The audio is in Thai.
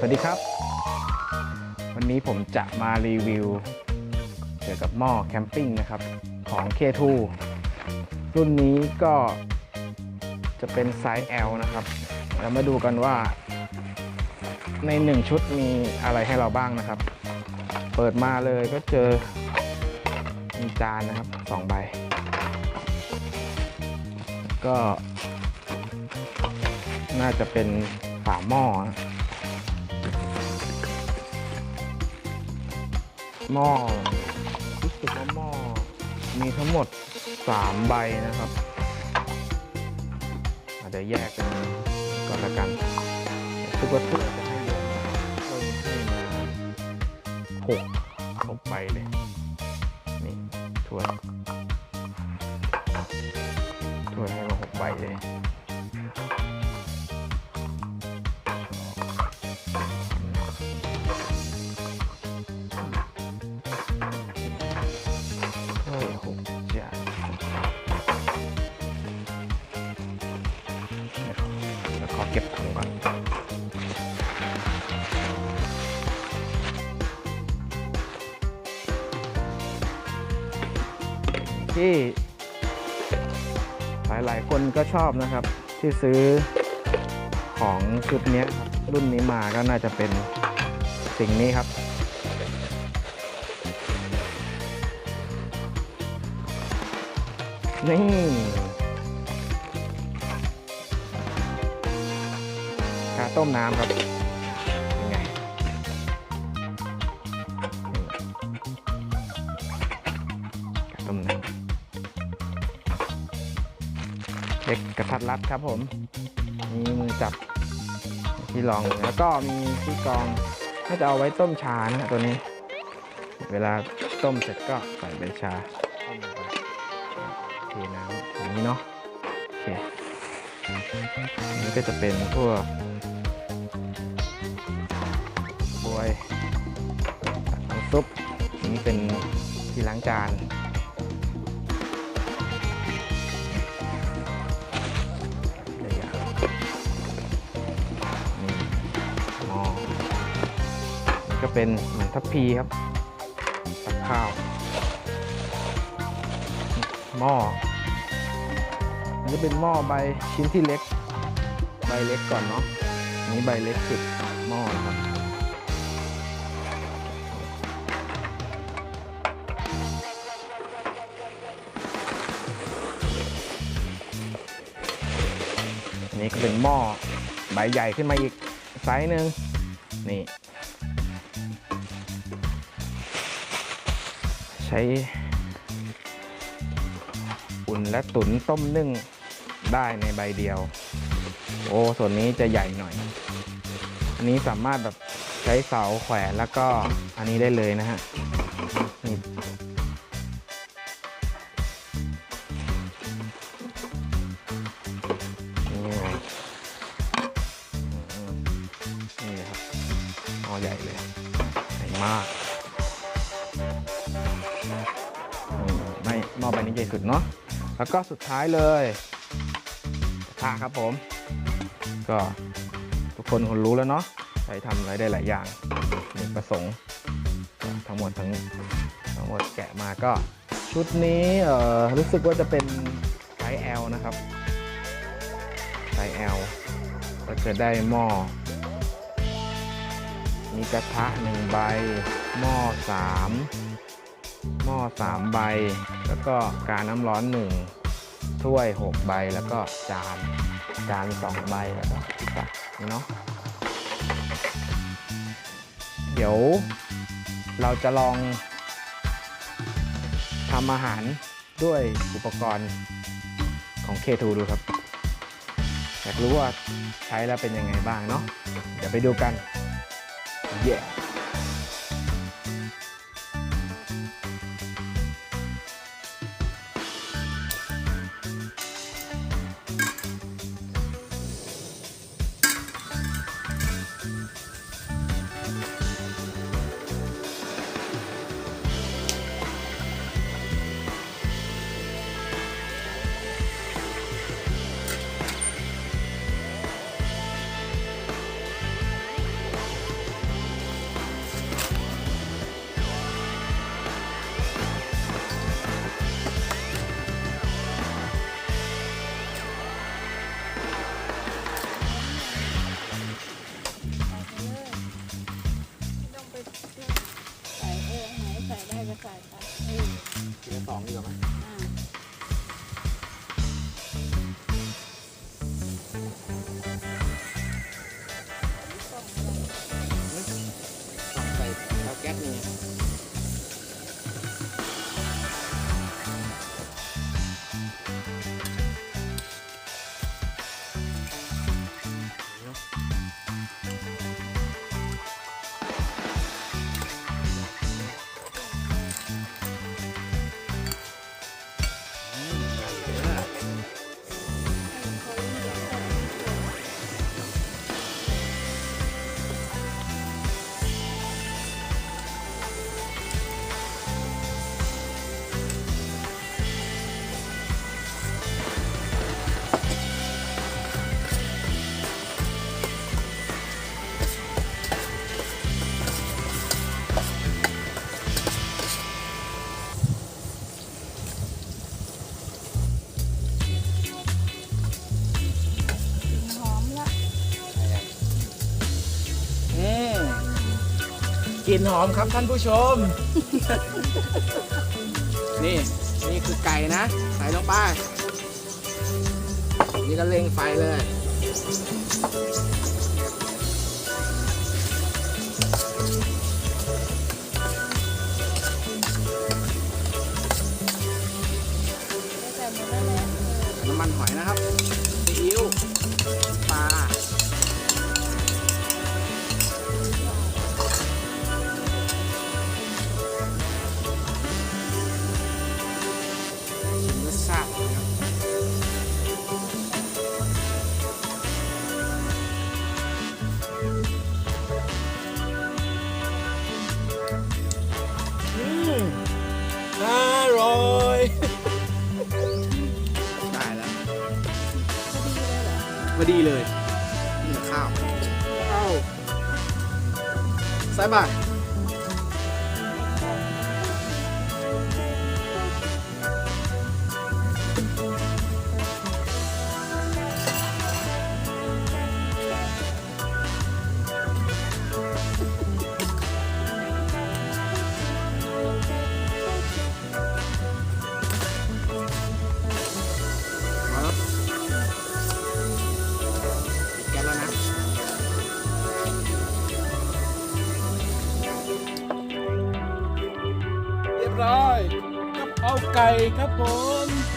สวัสดีครับ วันนี้ผมจะมารีวิว เกี่ยวกับหม้อแคมปิ้งนะครับ ของ K2 รุ่นนี้ก็จะเป็นไซส์ L นะครับ เรามาดูกันว่า ใน1ชุดมีอะไรให้เราบ้างนะครับ เปิดมาเลยก็เจอมีจานนะครับสองใบ ก็ น่าจะเป็นฝาหม้อนะ หม้อรู้สึกว่าหม้อมีทั้งหมด 3 ใบนะครับอาจจะแยกกันก่อนละกันทุกวัตถุจะให้เยอะเพิ่มให้มาหกหกใบเลยนี่ถ้วยถ้วยให้มาหกใบเลย เก็บถุงก่อนที่หลายๆคนก็ชอบนะครับ ที่ซื้อของชุดเนี้ยครับรุ่นนี้มาก็น่าจะเป็นสิ่งนี้ครับ นี่ ต้มน้ำครับยังไงกาต้มน้ำเล็กกระทัดรัดครับผม มีมือจับที่รองแล้วก็มีที่กรองน่าจะเอาไว้ต้มชานะตัวนี้ เวลาต้มเสร็จก็ใส่ใบชาต้มลงไปเทน้ำอย่างนี้เนาะโอเค นนี้ก็จะเป็นพวกบวยซุปนนี้เป็นที่ล้างจานเดี๋ยวอย่างนี่หม้อก็เป็นเหมือนทัพพีครับตักข้าว หม้อ มันจะเป็นหม้อใบชิ้นที่เล็ก ใบเล็กก่อนเนาะอันนี้ใบเล็กสุดหม้อนะครับอันนี้ก็เป็นหม้อใบใหญ่ขึ้นมาอีกไซส์หนึ่งนี่ ใช้ และตุ๋นต้มนึ่งได้ในใบเดียว โอ้ส่วนนี้จะใหญ่หน่อย อันนี้สามารถแบบใช้เสาแขวนแล้วก็อันนี้ได้เลยนะฮะนี่ไงนี่ครับหม้อใหญ่เลยใหญ่มากอืมไม่หม้อใบนี้ใหญ่สุดเนาะ แล้วก็สุดท้ายเลยกระทะครับผม ก็ทุกคนคงรู้แล้วเนาะใช้ทำอะไรได้หลายอย่างมีประสงค์ทั้งหมดทั้งทั้งหมดแกะมาก็ชุดนี้เอ่อรู้สึกว่าจะเป็นไซส์ L นะครับไซส์ L ก็จะได้หม้อ มีกระทะหนึ่งใบ หม้อสามหม้อสามใบ แล้วก็การน้ำร้อนหนึ่งถ้วยหกใบแล้วก็จานจานสองใบแล้วก็ตักนี่เนาะเดี๋ยวเราจะลองทำอาหารด้วยอุปกรณ์ของ K2 ดูครับ อยากรู้ว่าใช้แล้วเป็นยังไงบ้างเนาะเดี๋ยวไปดูกัน เย้น ใส่ได้ก็ใส่ไป ทีละสองดีกว่าไหม กลิ่นหอมครับท่านผู้ชม นี่นี่คือไก่นะ ใส่ลงไป นี่ก็เล็งไฟเลย พอดีเลยเหรอพอดีเลยนี่ข้าวข้าวใส่บาตรมา ไก่ครับผม